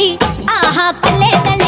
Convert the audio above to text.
गली आहा पले गली